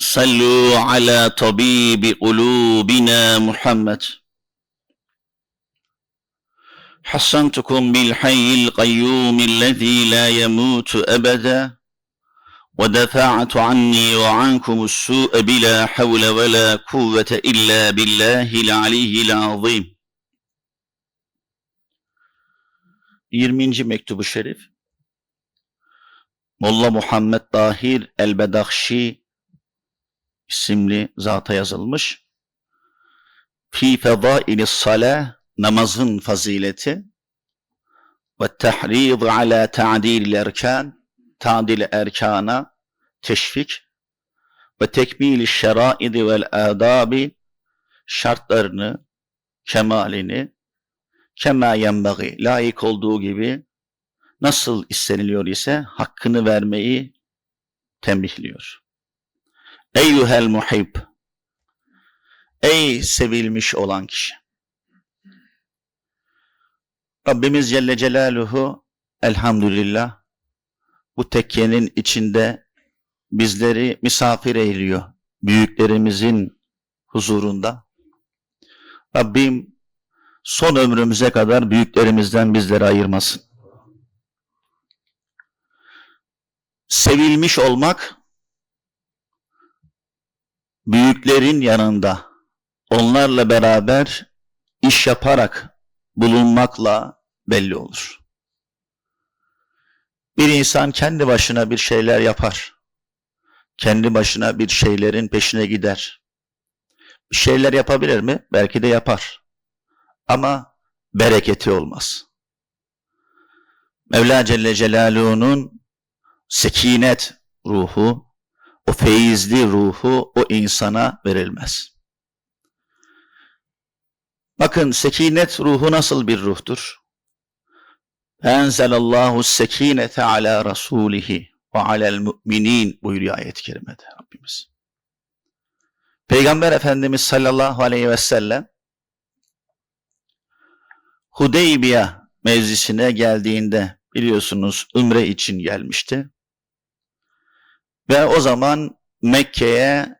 صلوا على طبيب قلوبنا محمد حصنتكم بالحي القيوم الذي لا يموت أبدا ودفعت عني وعنكم السوء بلا حول ولا قوة إلا بالله العلي العظيم 20. mektubu şerif Molla Muhammed Dahir El-Bedakşi isimli zata yazılmış. Fi fedailis salah namazın fazileti ve tahrid ala ta'dil erkan ta'dil erkana teşvik ve tekmil şeraidi vel adabi şartlarını kemalini kema yenbagi layık olduğu gibi nasıl isteniliyor ise hakkını vermeyi tembihliyor. Eyyuhel muhib Ey sevilmiş olan kişi. Rabbimiz Celle Celaluhu elhamdülillah bu tekkenin içinde bizleri misafir eyliyor. Büyüklerimizin huzurunda. Rabbim son ömrümüze kadar büyüklerimizden bizleri ayırmasın. Sevilmiş olmak büyüklerin yanında onlarla beraber iş yaparak bulunmakla belli olur. Bir insan kendi başına bir şeyler yapar. Kendi başına bir şeylerin peşine gider. Bir şeyler yapabilir mi? Belki de yapar. Ama bereketi olmaz. Mevla Celle Celaluhu'nun sekinet ruhu, o feyizli ruhu o insana verilmez. Bakın sekinet ruhu nasıl bir ruhtur? Enzelallahu sekinete ala rasulihi ve alel müminin buyuruyor ayet-i kerimede Rabbimiz. Peygamber Efendimiz sallallahu aleyhi ve sellem Hudeybiye mevzisine geldiğinde biliyorsunuz Ümre için gelmişti. Ve o zaman Mekke'ye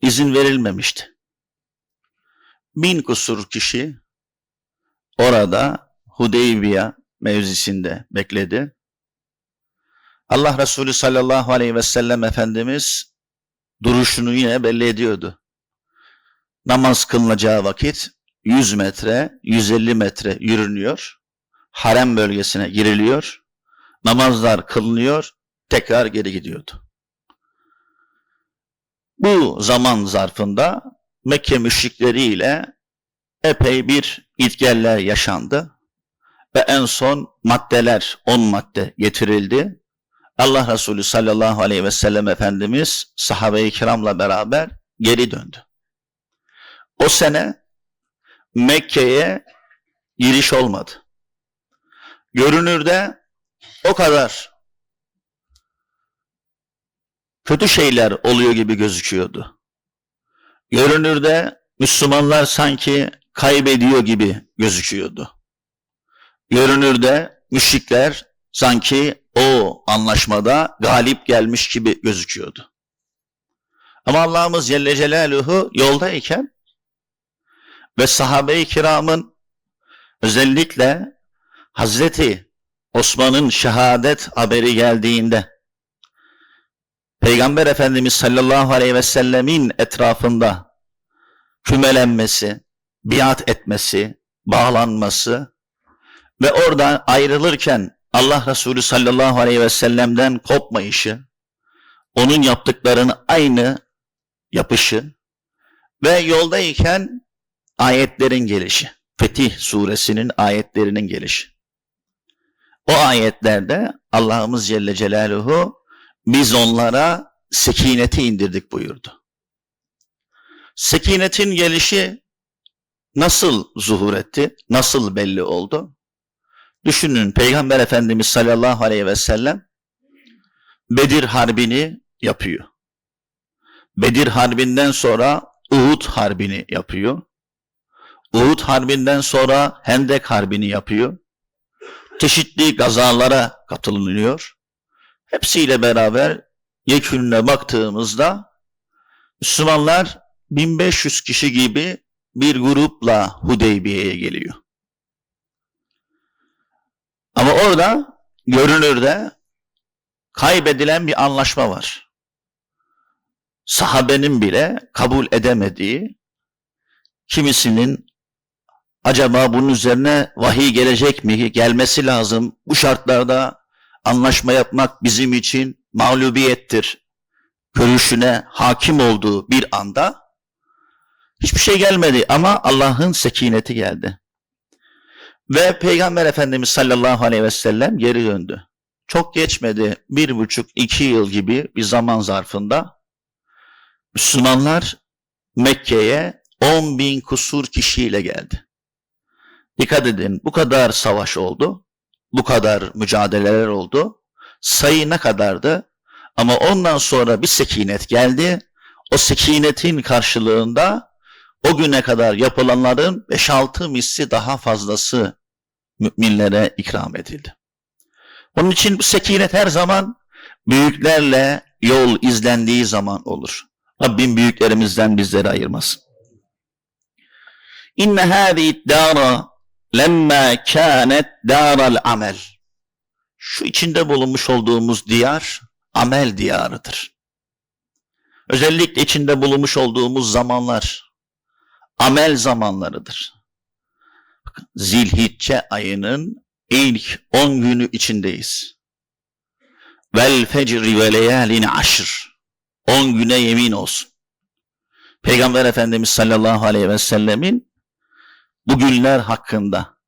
izin verilmemişti. Bin kusur kişi orada Hudeybiye mevzisinde bekledi. Allah Resulü sallallahu aleyhi ve sellem Efendimiz duruşunu yine belli ediyordu. Namaz kılınacağı vakit 100 metre, 150 metre yürünüyor. Harem bölgesine giriliyor. Namazlar kılınıyor. Tekrar geri gidiyordu. Bu zaman zarfında Mekke müşrikleriyle epey bir itgeller yaşandı. Ve en son maddeler, 10 madde getirildi. Allah Resulü sallallahu aleyhi ve sellem Efendimiz sahabe-i kiramla beraber geri döndü. O sene Mekke'ye giriş olmadı. Görünürde o kadar kötü şeyler oluyor gibi gözüküyordu. Görünürde Müslümanlar sanki kaybediyor gibi gözüküyordu. Görünürde müşrikler sanki o anlaşmada galip gelmiş gibi gözüküyordu. Ama Allah'ımız Celle Celaluhu yoldayken ve sahabe-i kiramın özellikle Hazreti Osman'ın şehadet haberi geldiğinde Peygamber Efendimiz sallallahu aleyhi ve sellemin etrafında kümelenmesi, biat etmesi, bağlanması ve oradan ayrılırken Allah Resulü sallallahu aleyhi ve sellem'den kopmayışı, onun yaptıklarını aynı yapışı ve yoldayken ayetlerin gelişi, Fetih suresinin ayetlerinin gelişi. O ayetlerde Allah'ımız Celle Celaluhu biz onlara sekineti indirdik buyurdu. Sekinetin gelişi nasıl zuhur etti? Nasıl belli oldu? Düşünün Peygamber Efendimiz sallallahu aleyhi ve sellem Bedir Harbi'ni yapıyor. Bedir Harbi'nden sonra Uhud Harbi'ni yapıyor. Uhud Harbi'nden sonra Hendek Harbi'ni yapıyor. Çeşitli gazalara katılınıyor. Hepsiyle beraber yekününe baktığımızda Müslümanlar 1500 kişi gibi bir grupla Hudeybiye'ye geliyor. Ama orada görünürde kaybedilen bir anlaşma var. Sahabenin bile kabul edemediği, kimisinin acaba bunun üzerine vahiy gelecek mi, gelmesi lazım, bu şartlarda anlaşma yapmak bizim için mağlubiyettir görüşüne hakim olduğu bir anda hiçbir şey gelmedi ama Allah'ın sekineti geldi. Ve Peygamber Efendimiz sallallahu aleyhi ve sellem geri döndü. Çok geçmedi, bir buçuk, iki yıl gibi bir zaman zarfında Müslümanlar Mekke'ye 10 bin kusur kişiyle geldi. Dikkat edin bu kadar savaş oldu, bu kadar mücadeleler oldu. Sayı ne kadardı? Ama ondan sonra bir sekinet geldi. O sekinetin karşılığında o güne kadar yapılanların 5-6 misli daha fazlası müminlere ikram edildi. Onun için bu sekinet her zaman büyüklerle yol izlendiği zaman olur. Rabbim büyüklerimizden bizleri ayırmasın. İnne hâzi dâra lemma kânet dâral amel. Şu içinde bulunmuş olduğumuz diyar amel diyarıdır. Özellikle içinde bulunmuş olduğumuz zamanlar amel zamanlarıdır. Zilhicce ayının ilk 10 günü içindeyiz. Vel fecri ve leyalin aşr. 10 güne yemin olsun. Peygamber Efendimiz sallallahu aleyhi ve sellemin bu günler hakkında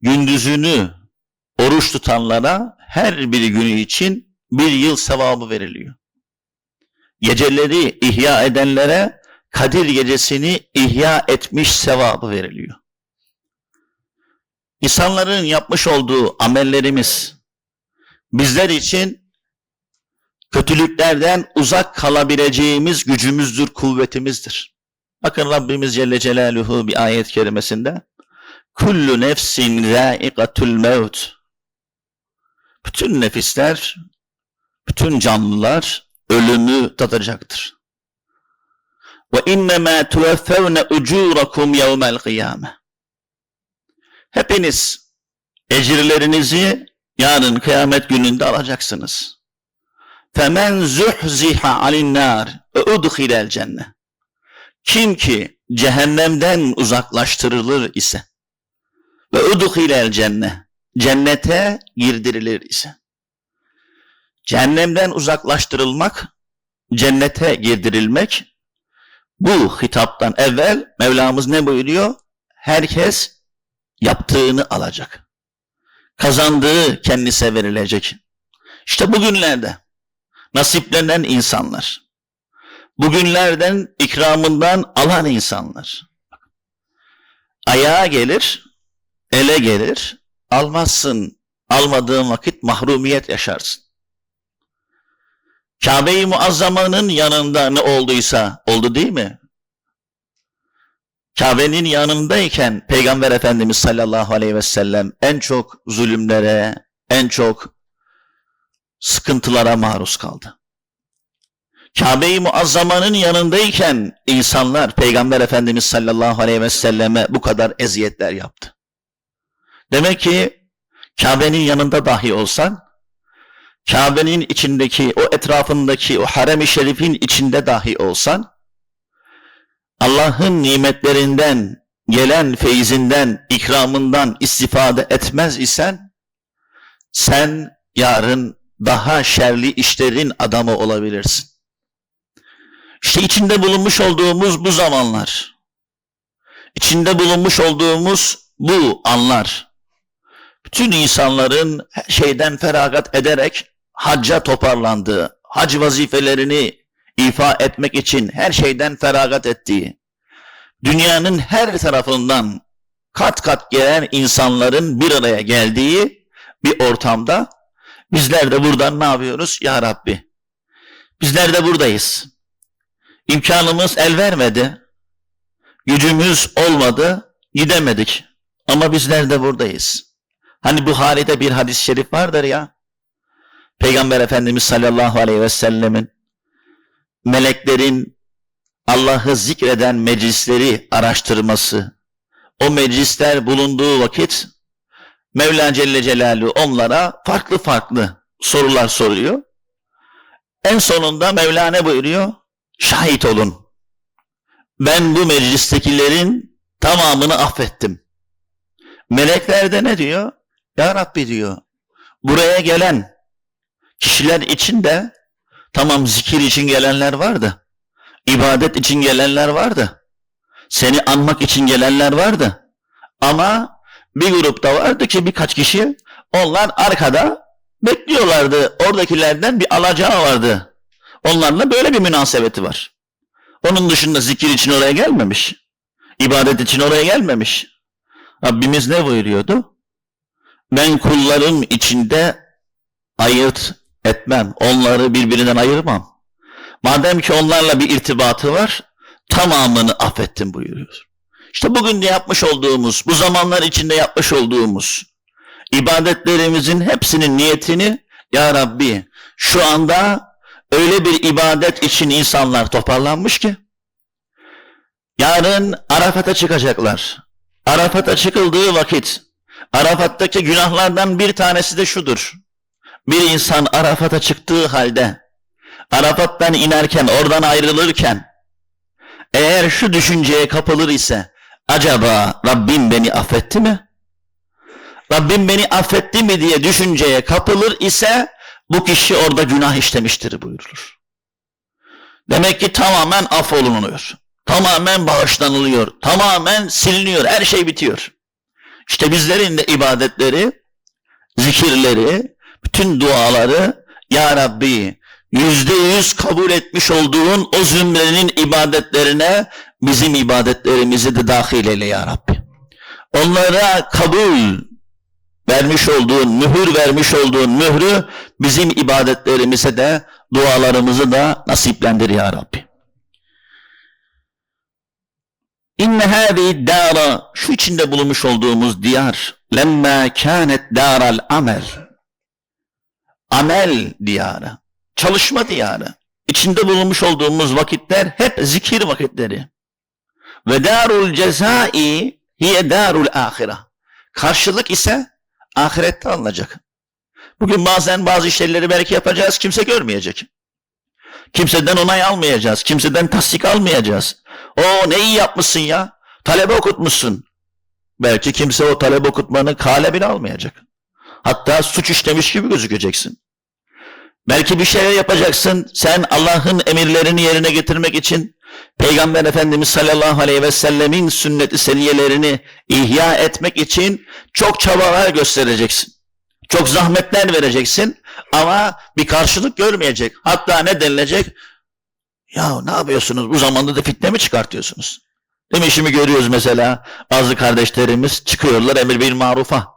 gündüzünü oruç tutanlara her bir günü için bir yıl sevabı veriliyor. Geceleri ihya edenlere Kadir gecesini ihya etmiş sevabı veriliyor. İnsanların yapmış olduğu amellerimiz bizler için kötülüklerden uzak kalabileceğimiz gücümüzdür, kuvvetimizdir. Bakın Rabbimiz Celle Celaluhu bir ayet kerimesinde Kullu nefsin zâikatul mevt Bütün nefisler, bütün canlılar ölümü tadacaktır. Ve innemâ tuveffevne ucûrakum yevmel kıyâme. Hepiniz ecirlerinizi yarın kıyamet gününde alacaksınız. Femen zuhziha alin nar ve udkhilel cennet. Kim ki cehennemden uzaklaştırılır ise ve udkhilel cennet cennete girdirilir ise. Cehennemden uzaklaştırılmak, cennete girdirilmek bu hitaptan evvel Mevlamız ne buyuruyor? Herkes yaptığını alacak. Kazandığı kendisine verilecek. İşte bugünlerde nasiplenen insanlar, bugünlerden ikramından alan insanlar. Ayağa gelir, ele gelir, almazsın, almadığın vakit mahrumiyet yaşarsın. Kabe-i Muazzama'nın yanında ne olduysa oldu değil mi? Kabe'nin yanındayken Peygamber Efendimiz sallallahu aleyhi ve sellem en çok zulümlere, en çok sıkıntılara maruz kaldı. Kabe-i Muazzama'nın yanındayken insanlar Peygamber Efendimiz sallallahu aleyhi ve selleme bu kadar eziyetler yaptı. Demek ki Kabe'nin yanında dahi olsan Kabe'nin içindeki, o etrafındaki, o harem-i şerifin içinde dahi olsan, Allah'ın nimetlerinden, gelen feyzinden, ikramından istifade etmez isen, sen yarın daha şerli işlerin adamı olabilirsin. İşte içinde bulunmuş olduğumuz bu zamanlar, içinde bulunmuş olduğumuz bu anlar, bütün insanların şeyden feragat ederek hacca toparlandığı, hac vazifelerini ifa etmek için her şeyden feragat ettiği, dünyanın her tarafından kat kat gelen insanların bir araya geldiği bir ortamda bizler de buradan ne yapıyoruz? Ya Rabbi, bizler de buradayız. İmkanımız el vermedi, gücümüz olmadı, gidemedik. Ama bizler de buradayız. Hani Buhari'de bir hadis-i şerif vardır ya. Peygamber Efendimiz sallallahu aleyhi ve sellemin meleklerin Allah'ı zikreden meclisleri araştırması, o meclisler bulunduğu vakit Mevla Celle Celaluhu onlara farklı farklı sorular soruyor. En sonunda Mevla ne buyuruyor? Şahit olun. Ben bu meclistekilerin tamamını affettim. Melekler de ne diyor? Ya Rabbi diyor. Buraya gelen kişiler için de tamam zikir için gelenler vardı. ibadet için gelenler vardı. Seni anmak için gelenler vardı. Ama bir grupta vardı ki birkaç kişi onlar arkada bekliyorlardı. Oradakilerden bir alacağı vardı. Onlarla böyle bir münasebeti var. Onun dışında zikir için oraya gelmemiş. İbadet için oraya gelmemiş. Rabbimiz ne buyuruyordu? Ben kullarım içinde ayırt etmem. Onları birbirinden ayırmam. Madem ki onlarla bir irtibatı var, tamamını affettim buyuruyor. İşte bugün de yapmış olduğumuz, bu zamanlar içinde yapmış olduğumuz ibadetlerimizin hepsinin niyetini Ya Rabbi şu anda öyle bir ibadet için insanlar toparlanmış ki yarın Arafat'a çıkacaklar. Arafat'a çıkıldığı vakit Arafat'taki günahlardan bir tanesi de şudur. Bir insan Arafat'a çıktığı halde Arafat'tan inerken, oradan ayrılırken eğer şu düşünceye kapılır ise acaba Rabbim beni affetti mi? Rabbim beni affetti mi diye düşünceye kapılır ise bu kişi orada günah işlemiştir buyurulur. Demek ki tamamen affolunuyor. Tamamen bağışlanılıyor. Tamamen siliniyor. Her şey bitiyor. İşte bizlerin de ibadetleri, zikirleri, bütün duaları Ya Rabbi yüzde yüz kabul etmiş olduğun o zümrenin ibadetlerine bizim ibadetlerimizi de dahil eyle Ya Rabbi. Onlara kabul vermiş olduğun, mühür vermiş olduğun mührü bizim ibadetlerimize de dualarımızı da nasiplendir Ya Rabbi. İnne hâzi dâra şu içinde bulunmuş olduğumuz diyar lemmâ kânet dâral amel. Amel diyarı çalışma diyarı. İçinde bulunmuş olduğumuz vakitler hep zikir vakitleri. Ve darul cezai hiye darul ahire karşılık ise ahirette alınacak bugün bazen bazı işleri belki yapacağız kimse görmeyecek kimseden onay almayacağız kimseden tasdik almayacağız o ne iyi yapmışsın ya. Talebe okutmuşsun. Belki kimse o talebe okutmanın kale bile almayacak. Hatta suç işlemiş gibi gözükeceksin. Belki bir şeyler yapacaksın. Sen Allah'ın emirlerini yerine getirmek için Peygamber Efendimiz sallallahu aleyhi ve sellemin sünnet-i seniyelerini ihya etmek için çok çabalar göstereceksin. Çok zahmetler vereceksin ama bir karşılık görmeyecek. Hatta ne denilecek? Ya ne yapıyorsunuz? Bu zamanda da fitne mi çıkartıyorsunuz? Değil mi? Şimdi görüyoruz mesela bazı kardeşlerimiz çıkıyorlar emir bil marufa.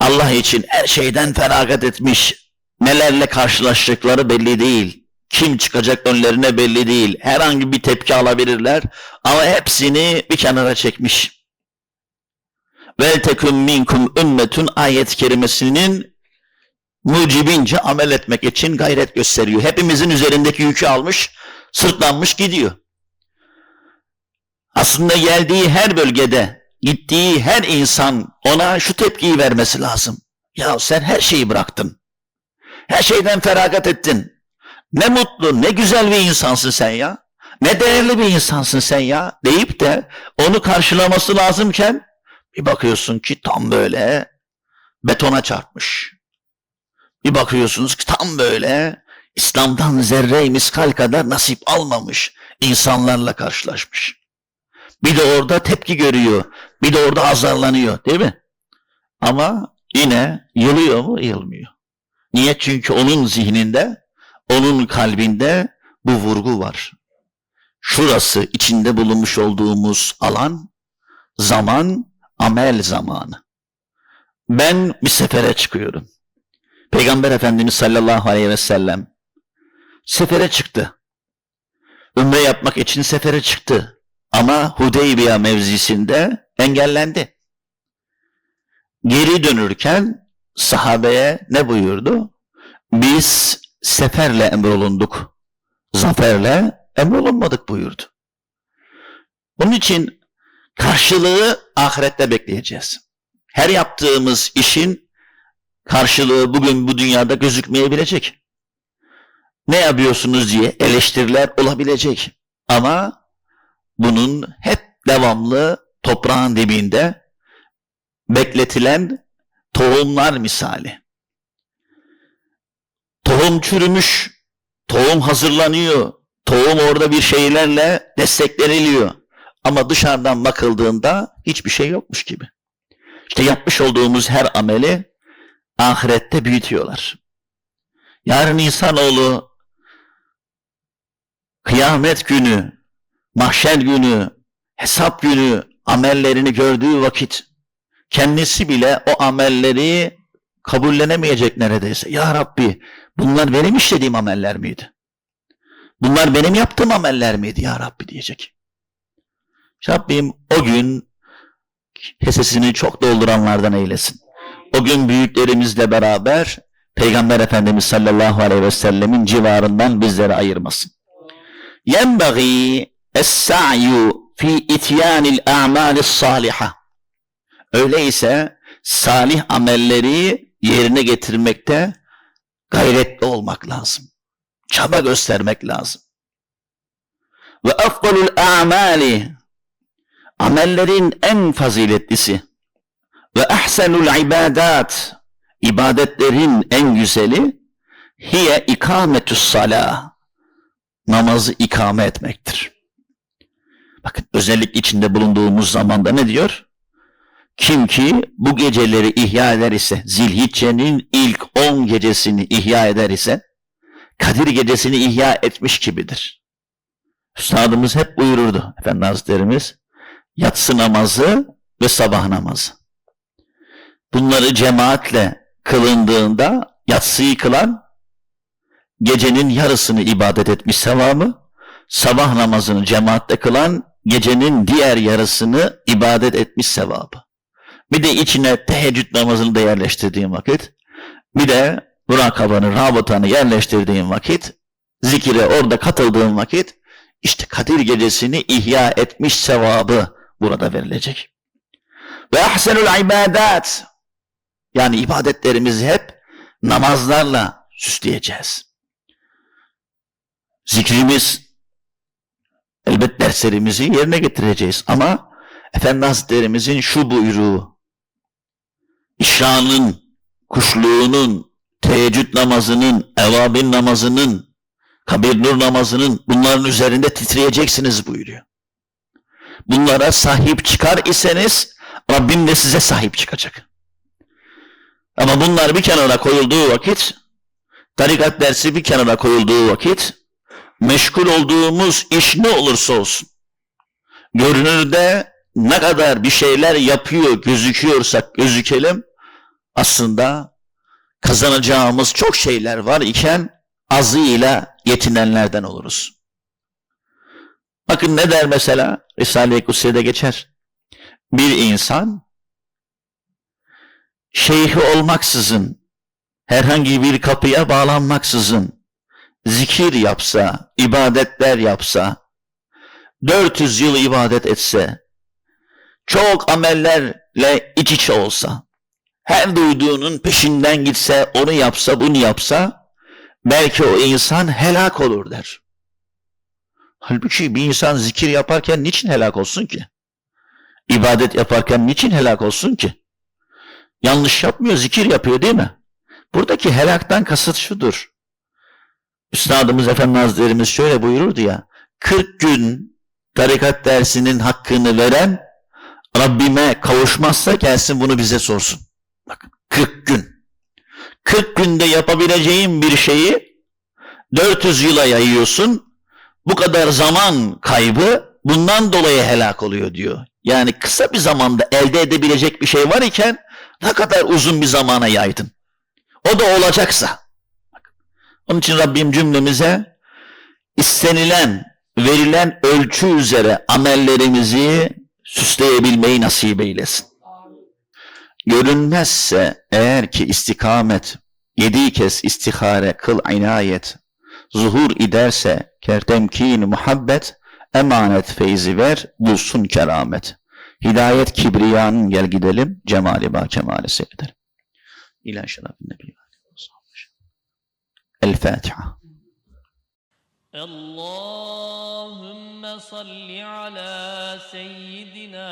Allah için her şeyden feragat etmiş. Nelerle karşılaşacakları belli değil. Kim çıkacak önlerine belli değil. Herhangi bir tepki alabilirler ama hepsini bir kenara çekmiş. Vel teküm minkum ümmetun ayet kerimesinin mucibince amel etmek için gayret gösteriyor. Hepimizin üzerindeki yükü almış, sırtlanmış gidiyor. Aslında geldiği her bölgede, gittiği her insan ona şu tepkiyi vermesi lazım. Ya sen her şeyi bıraktın. Her şeyden feragat ettin. Ne mutlu, ne güzel bir insansın sen ya. Ne değerli bir insansın sen ya deyip de onu karşılaması lazımken bir bakıyorsun ki tam böyle betona çarpmış. Bir bakıyorsunuz ki tam böyle İslam'dan zerre miskal kadar nasip almamış insanlarla karşılaşmış. Bir de orada tepki görüyor. Bir de orada azarlanıyor değil mi? Ama yine yılıyor mu? Yılmıyor. Niye? Çünkü onun zihninde, onun kalbinde bu vurgu var. Şurası içinde bulunmuş olduğumuz alan, zaman, amel zamanı. Ben bir sefere çıkıyorum. Peygamber Efendimiz sallallahu aleyhi ve sellem sefere çıktı. Ümre yapmak için sefere çıktı. Ama Hudeybiye mevzisinde engellendi. Geri dönürken sahabeye ne buyurdu? Biz seferle emrolunduk. Zaferle emrolunmadık buyurdu. Bunun için karşılığı ahirette bekleyeceğiz. Her yaptığımız işin karşılığı bugün bu dünyada gözükmeyebilecek. Ne yapıyorsunuz diye eleştiriler olabilecek. Ama bunun hep devamlı toprağın dibinde bekletilen tohumlar misali. Tohum çürümüş, tohum hazırlanıyor, tohum orada bir şeylerle destekleniliyor. Ama dışarıdan bakıldığında hiçbir şey yokmuş gibi. İşte yapmış olduğumuz her ameli ahirette büyütüyorlar. Yarın insanoğlu kıyamet günü, mahşer günü, hesap günü amellerini gördüğü vakit kendisi bile o amelleri kabullenemeyecek neredeyse. Ya Rabbi bunlar benim işlediğim ameller miydi? Bunlar benim yaptığım ameller miydi ya Rabbi diyecek. Rabbim o gün kesesini çok dolduranlardan eylesin. O gün büyüklerimizle beraber Peygamber Efendimiz sallallahu aleyhi ve sellemin civarından bizleri ayırmasın. Yenbagî es-sa'yu fi ityanil a'malis salihah. Öyleyse salih amelleri yerine getirmekte gayretli olmak lazım. Çaba göstermek lazım. Ve afdalul a'mali amellerin en faziletlisi ve ahsenul ibadat ibadetlerin en güzeli hiye ikametüs salah namazı ikame etmektir. Bakın özellik içinde bulunduğumuz zamanda ne diyor? Kim ki bu geceleri ihya eder ise, zilhiccenin ilk on gecesini ihya eder ise, Kadir gecesini ihya etmiş gibidir. Üstadımız hep buyururdu, Efendi Hazretlerimiz, yatsı namazı ve sabah namazı. Bunları cemaatle kılındığında yatsıyı kılan gecenin yarısını ibadet etmiş sevabı, sabah namazını cemaatle kılan gecenin diğer yarısını ibadet etmiş sevabı. Bir de içine teheccüd namazını da yerleştirdiğin vakit, bir de murakabanı, rabıtanı yerleştirdiğin vakit, zikire orada katıldığın vakit, işte Kadir gecesini ihya etmiş sevabı burada verilecek. Ve ahsenul ibadat, yani ibadetlerimizi hep namazlarla süsleyeceğiz. Zikrimiz, elbet derslerimizi yerine getireceğiz ama Efendi Hazretlerimizin şu buyruğu, işranın, kuşluğunun, teheccüd namazının, evabin namazının, kabir nur namazının bunların üzerinde titreyeceksiniz buyuruyor. Bunlara sahip çıkar iseniz Rabbim de size sahip çıkacak. Ama bunlar bir kenara koyulduğu vakit, tarikat dersi bir kenara koyulduğu vakit, meşgul olduğumuz iş ne olursa olsun, görünürde ne kadar bir şeyler yapıyor gözüküyorsak gözükelim, aslında kazanacağımız çok şeyler var iken azıyla yetinenlerden oluruz. Bakın ne der mesela Risale-i Kutsi'de geçer. Bir insan şeyhi olmaksızın herhangi bir kapıya bağlanmaksızın zikir yapsa, ibadetler yapsa, 400 yıl ibadet etse, çok amellerle iç içe olsa, her duyduğunun peşinden gitse, onu yapsa, bunu yapsa, belki o insan helak olur der. Halbuki bir insan zikir yaparken niçin helak olsun ki? İbadet yaparken niçin helak olsun ki? Yanlış yapmıyor, zikir yapıyor değil mi? Buradaki helaktan kasıt şudur. Üstadımız Efendi Hazretlerimiz şöyle buyururdu ya, 40 gün tarikat dersinin hakkını veren Rabbime kavuşmazsa gelsin bunu bize sorsun. Bakın 40 gün. 40 günde yapabileceğin bir şeyi 400 yıla yayıyorsun. Bu kadar zaman kaybı bundan dolayı helak oluyor diyor. Yani kısa bir zamanda elde edebilecek bir şey var iken ne kadar uzun bir zamana yaydın. O da olacaksa. Onun için Rabbim cümlemize istenilen, verilen ölçü üzere amellerimizi süsleyebilmeyi nasip eylesin. Görünmezse eğer ki istikamet, yedi kez istihare kıl inayet, zuhur ederse kertemkin muhabbet, emanet feyzi ver, bulsun keramet. Hidayet kibriyanın gel gidelim, cemali ba kemali seyredelim. İlâ şerefin nebi. El Fatiha. اللهم صل على سيدنا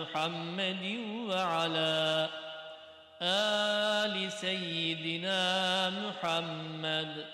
محمد وعلى آل سيدنا محمد